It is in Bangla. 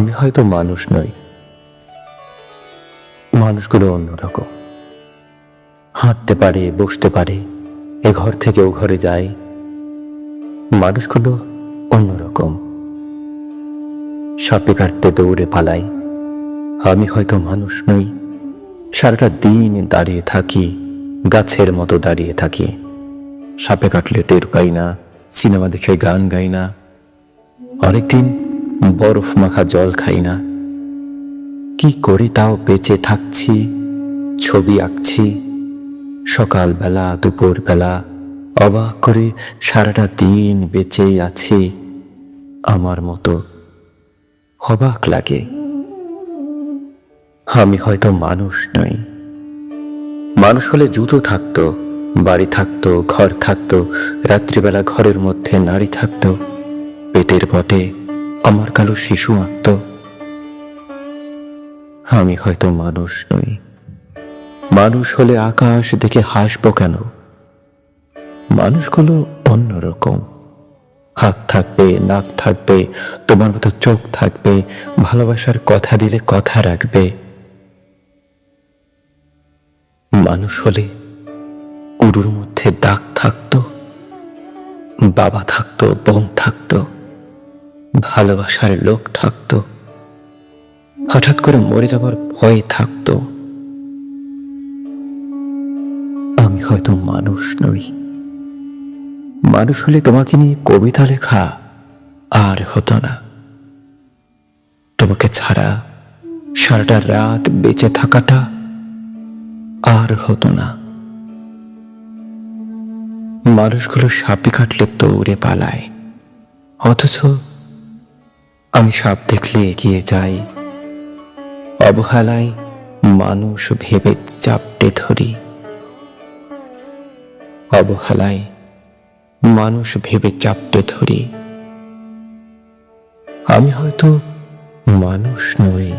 আমি হয়তো মানুষ নই। মানুষগুলো অন্যরকম। হাঁটতে পারে, বসতে পারে, এ ঘর থেকে ও ঘরে যায়। মানুষগুলো অন্যরকম। সাপে কাটতে দৌড়ে পালাই। আমি হয়তো মানুষ নই। সারাটা দিন দাঁড়িয়ে থাকি, গাছের মতো দাঁড়িয়ে থাকি। সাপে কাটলে টের পাই না, সিনেমা দেখে গান গাই না। অনেকদিন বরফ মাখা জল খাই না। কি করি তাও বেঁচে থাকছি, ছবি আঁকছি। সকালবেলা, দুপুরবেলা অবাক করে সারাটা দিন বেঁচেই আছি। আমার মতো অবাক লাগে। আমি হয়তো মানুষ নই। মানুষ হলে জুতো থাকতো, বাড়ি থাকতো, ঘর থাকতো, রাত্রিবেলা ঘরের মধ্যে নারী থাকতো, পেটের বটে আমার কালো শিশু আঁকত আমি হয়তো মানুষ নই। মানুষ হলে আকাশ দেখে হাসবো কেন? মানুষগুলো অন্যরকম। হাত থাকবে, নাক থাকবে, তোমার মতো চোখ থাকবে, ভালোবাসার কথা দিলে কথা রাখবে। মানুষ হলে উড়ুর মধ্যে দাগ থাকতো, বাবা থাকতো, বোন থাকতো। ভালোবাসার লোক থাকতো। হঠাৎ করে মরে যাবার ভয় থাকতো। আমি হয়তো মানুষ নই। মানুষ হলে তোমাকে নিয়ে কবিতা লেখা আর হতো না। তোমাকে ছাড়া সারাটা রাত বেঁচে থাকাটা আর হতো না। মানুষগুলো সাপে কাটলে দৌড়ে পালায়। অথচ আমি সাপ দেখলে এগিয়ে যাই। অবহেলায় মানুষ ভেবে চাপটে ধরি। অবহেলায় মানুষ ভেবে চাপটে ধরি। আমি হয়তো মানুষ নই।